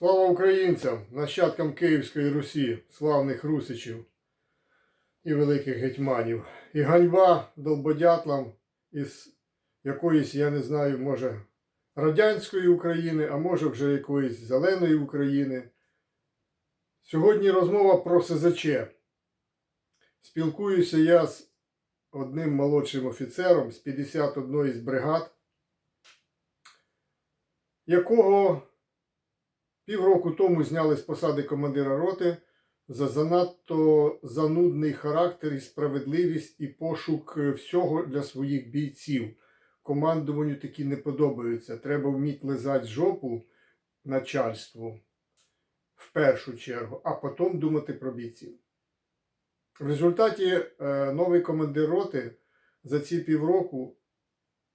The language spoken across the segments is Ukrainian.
Слава українцям, нащадкам Київської Русі, славних русичів і великих гетьманів. І ганьба долбодятлам із якоїсь, я не знаю, може, радянської України, а може вже якоїсь зеленої України. Сьогодні розмова про СЗЧ. Спілкуюся я з одним молодшим офіцером з 51 з бригад, якого півроку тому зняли з посади командира роти за занадто занудний характер і справедливість і пошук е, всього для своїх бійців. Командуванню такі не подобаються. Треба вміти лизати жопу начальству в першу чергу, а потім думати про бійців. В результаті е, новий командир роти за ці півроку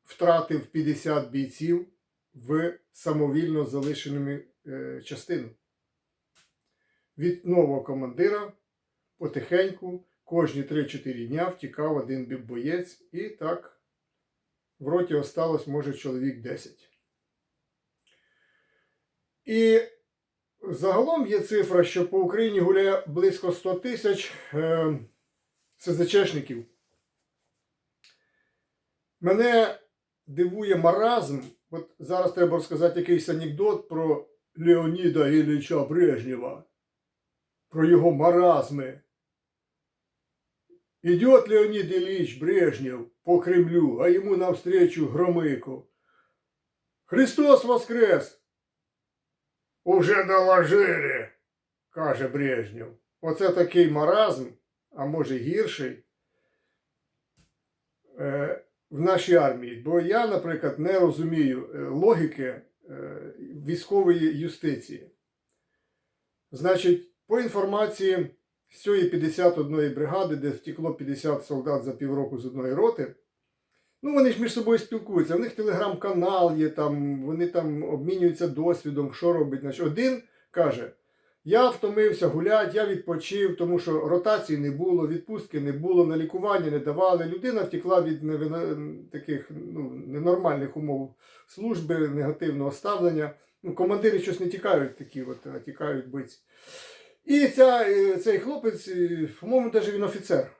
втратив 50 бійців в самовільно залишеними е, частину. Від нового командира потихеньку кожні 3-4 дня втікав один боєць, і так в роті осталось, може, чоловік 10. І загалом є цифра, що по Україні гуляє близько 100 тисяч е, СЗЧшників. Мене дивує маразм. От зараз треба розказати якийсь анекдот про Леоніда Ілліча Брежнєва, про його маразми. Идет Леонид Ильич Брежнев по Кремлю, а ему навстречу Громыко. Христос воскрес! Уже доложили, каже Брежнев. Оце такий маразм, а може гірший, в нашій армії. Бо я, наприклад, не розумію е, логіки е, військової юстиції. Значить, по інформації з цієї 51 бригади, де втекло 50 солдат за півроку з одної роти, ну вони ж між собою спілкуються. У них телеграм-канал є, там, вони там обмінюються досвідом, що робить. Значить, один каже: Я втомився гулять, я відпочив, тому що ротації не було, відпустки не було, на лікування не давали. Людина втекла від таких ну, ненормальних умов служби, негативного ставлення. Ну, командири щось не тікають такі, от, а тікають биці. І ця, е, цей хлопець, е, по-моєму, навіть він офіцер.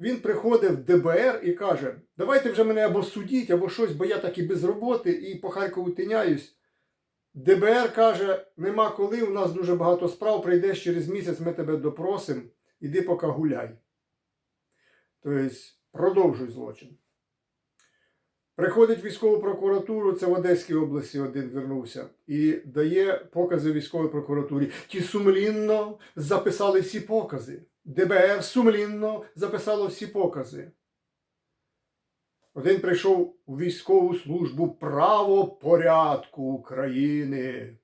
Він приходить в ДБР і каже: давайте вже мене або судіть, або щось, бо я так і без роботи, і по Харкову тиняюсь. ДБР каже: нема коли, у нас дуже багато справ, прийдеш через місяць, ми тебе допросимо, іди поки гуляй. Тобто, продовжуй злочин. Приходить військову прокуратуру, це в Одеській області один вернувся, і дає покази військовій прокуратурі. Ті сумлінно записали всі покази. ДБР сумлінно записало всі покази. Один прийшов у військову службу правопорядку України.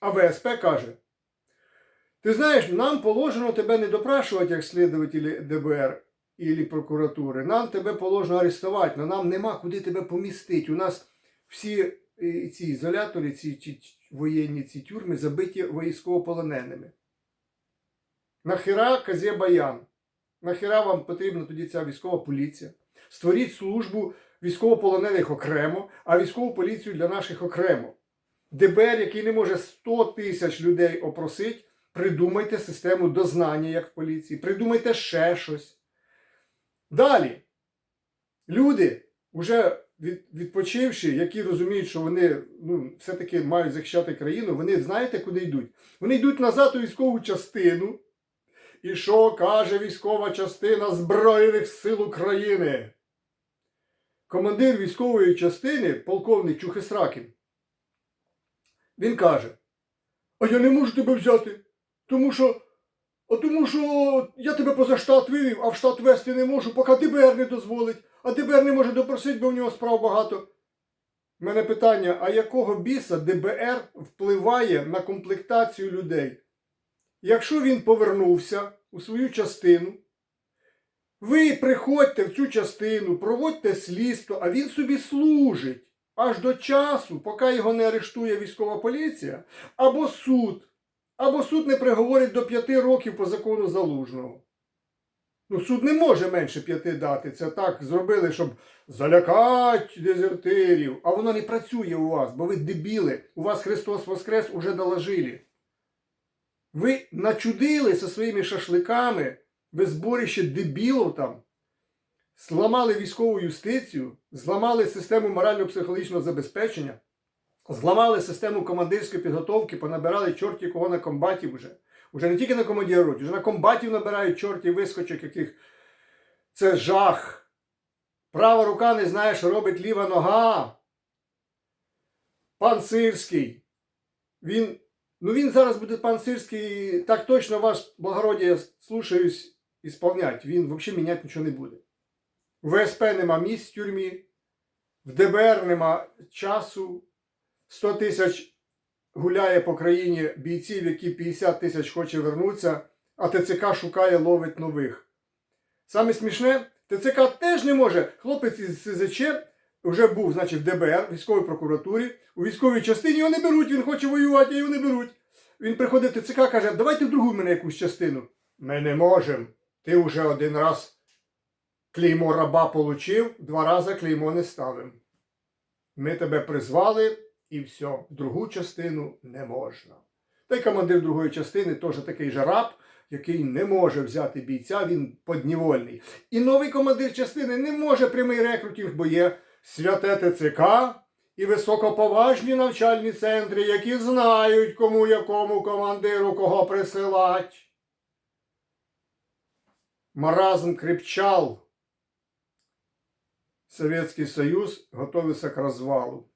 А ВСП каже: Ти знаєш, нам положено тебе не допрашувати як слідователі ДБР і прокуратури. Нам тебе положено арестувати, але нам нема куди тебе помістити. У нас всі е, ці ізолятори, ці, воєнні ці тюрми забиті військовополоненими. Нахіра казє баян? Нахіра вам потрібна тоді ця військова поліція? Створіть службу військовополонених окремо, а військову поліцію для наших окремо. ДБР, який не може 100 тисяч людей опросити, придумайте систему дознання, як в поліції, придумайте ще щось. Далі. Люди, вже відпочивши, які розуміють, що вони ну, все-таки мають захищати країну, вони знаєте, куди йдуть? Вони йдуть назад у військову частину. І що каже військова частина Збройних сил України? Командир військової частини, полковник Чухисракін, він каже: А я не можу тебе взяти, тому що, а тому що я тебе поза штат вивів, а в штат вести не можу, поки ДБР не дозволить, а ДБР не може допросити, бо в нього справ багато. У мене питання: а якого біса ДБР впливає на комплектацію людей? Якщо він повернувся у свою частину, ви приходьте в цю частину, проводьте слідство, а він собі служить аж до часу, поки його не арештує військова поліція, або суд, або суд не приговорить до 5 років по закону залужного. Ну, суд не може менше п'яти дати. Це так зробили, щоб залякати дезертирів. А воно не працює у вас, бо ви дебіли. У вас Христос Воскрес уже доложили. Ви начудили зі своїми шашликами, ви зборище дебілів там, зламали військову юстицію, зламали систему морально-психологічного забезпечення, зламали систему командирської підготовки, понабирали чорті кого на комбатів уже. Уже не тільки на командира роті, вже на комбатів набирають чорті вискочок, яких це жах. Права рука не знає, що робить ліва нога. Пан Сирський. Він, ну він зараз буде пан Сирський, так точно ваш благородія, слушаюсь, ісполнять. Він взагалі міняти нічого не буде. В ВСП нема місць в тюрмі, в ДБР нема часу, 100 тисяч гуляє по країні бійців, які 50 тисяч хоче вернутися, а ТЦК шукає, ловить нових. Саме смішне, ТЦК теж не може. Хлопець із СЗЧ вже був, значить, в ДБР, в військовій прокуратурі, у військовій частині його не беруть, він хоче воювати, а його не беруть. Він приходить в ТЦК, каже, давайте в другу мене якусь частину. Ми не можемо. Ти вже один раз клеймо раба получив, два рази клеймо не ставим. Ми тебе призвали і все, другу частину не можна. Та й командир другої частини теж такий же раб, який не може взяти бійця, він поднівольний. І новий командир частини не може прямий рекрутинг, бо є святе ТЦК і високоповажні навчальні центри, які знають, кому якому командиру кого присилать. Маразм крепчал. Советский Союз готовился к развалу.